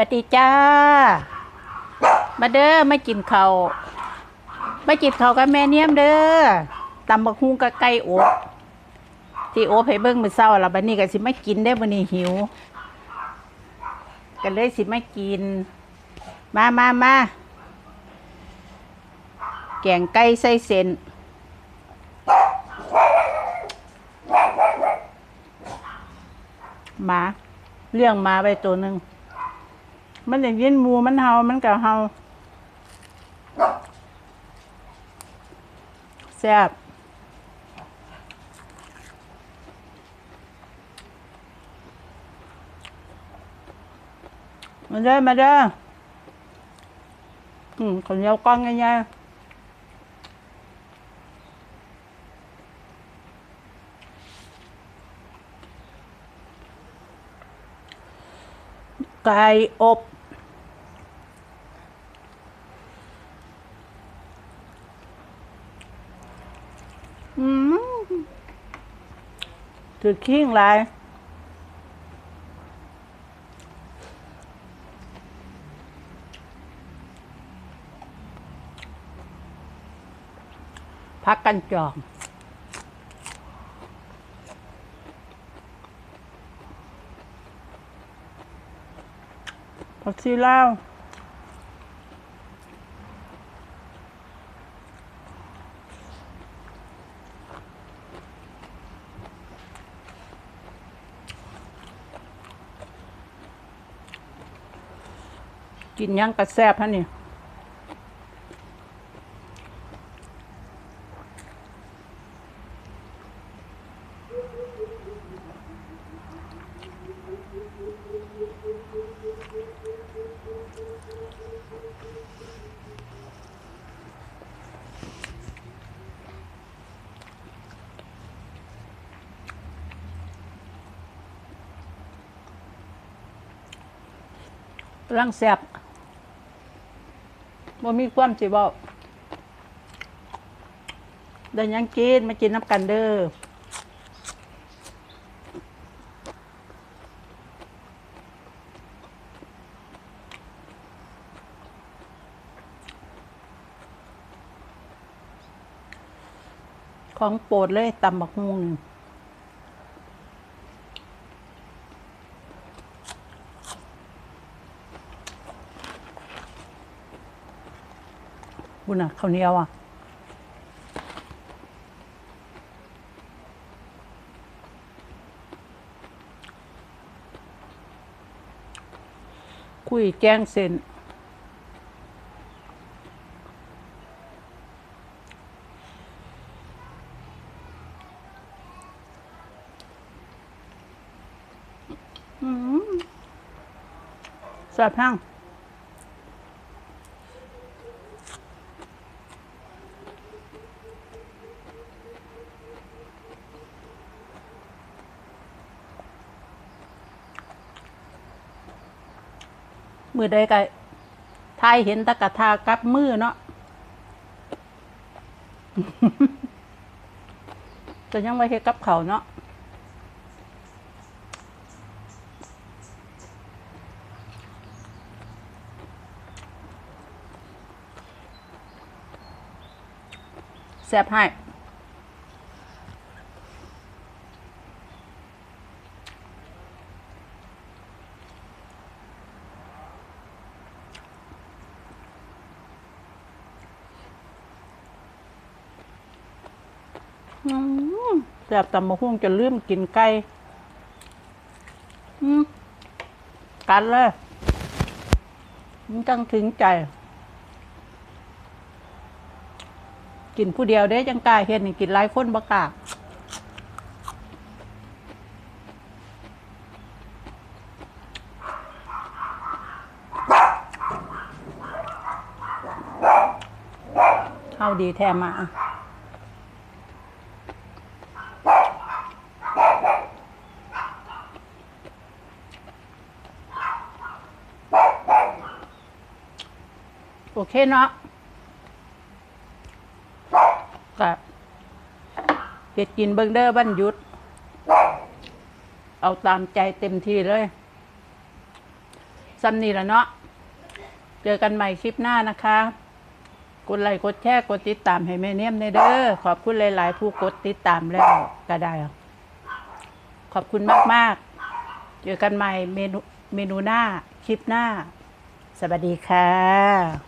วัสดีจ้า มาเด้อมากินข้าวมากินข้าวกับแม่เนียมเด้อตำบักฮุงกับไก่อบที่โอบให้เบิ่งมือเช้าแล้วบัดนี้ก็สิมากินได้อมื้อนี้หิวก็เลยสิมากิน มามามาแกงไก่ใส่เส้นหมาเลี้ยงหมาไว้ตัวหนึ่ง มันอย่างยินหมูมันเฮามันก็เฮาแซ่บมาเด้อมาเด้ออืมข้าวเหนียวก้อนง่ายๆไก่อบ ถือขิ้งหลายพักกันจองผักชีลา กินยังกระแซบฮะนี่ร่างแซบ บ่มีความสิบอกได้หยังกินมากินน้ำกันเด้อของโปรดเลยตำบักฮุง นี่บุญน่ะข้าวเหนียวอะคุยแจ้งเส้นอืมแซ่บแห้ มือใดก็ทายเห็นตะกะทากับมือเนาะจะยังไม่เฮ็ดกับเขาเนาะแซ่บให้ อืมแซ่บตำมะฮุ่งจะลืมกินไก่อืมกันเลยมันจังถึงใจ กินผู้เดียวได้จังกล้าเห็นนี่กินหลายคนบ่กล้าเข้าดีแท้มา โอเคเนาะกับเห็ดกินเบิงเดอร์บันยุด เอาตามใจเต็มที่เลยซ้ำนี่ละเนาะ เจอกันใหม่คลิปหน้านะคะกดไลค์กดแชร์กดติดตามให้แม่เนียมในเด้อขอบคุณหลาย ๆ ผู้กดติดตามแล้วก็ได้ ขอบคุณมาก ๆ เจอกันใหม่เมนูเมนูหน้า คลิปหน้า สวัสดีค่ะ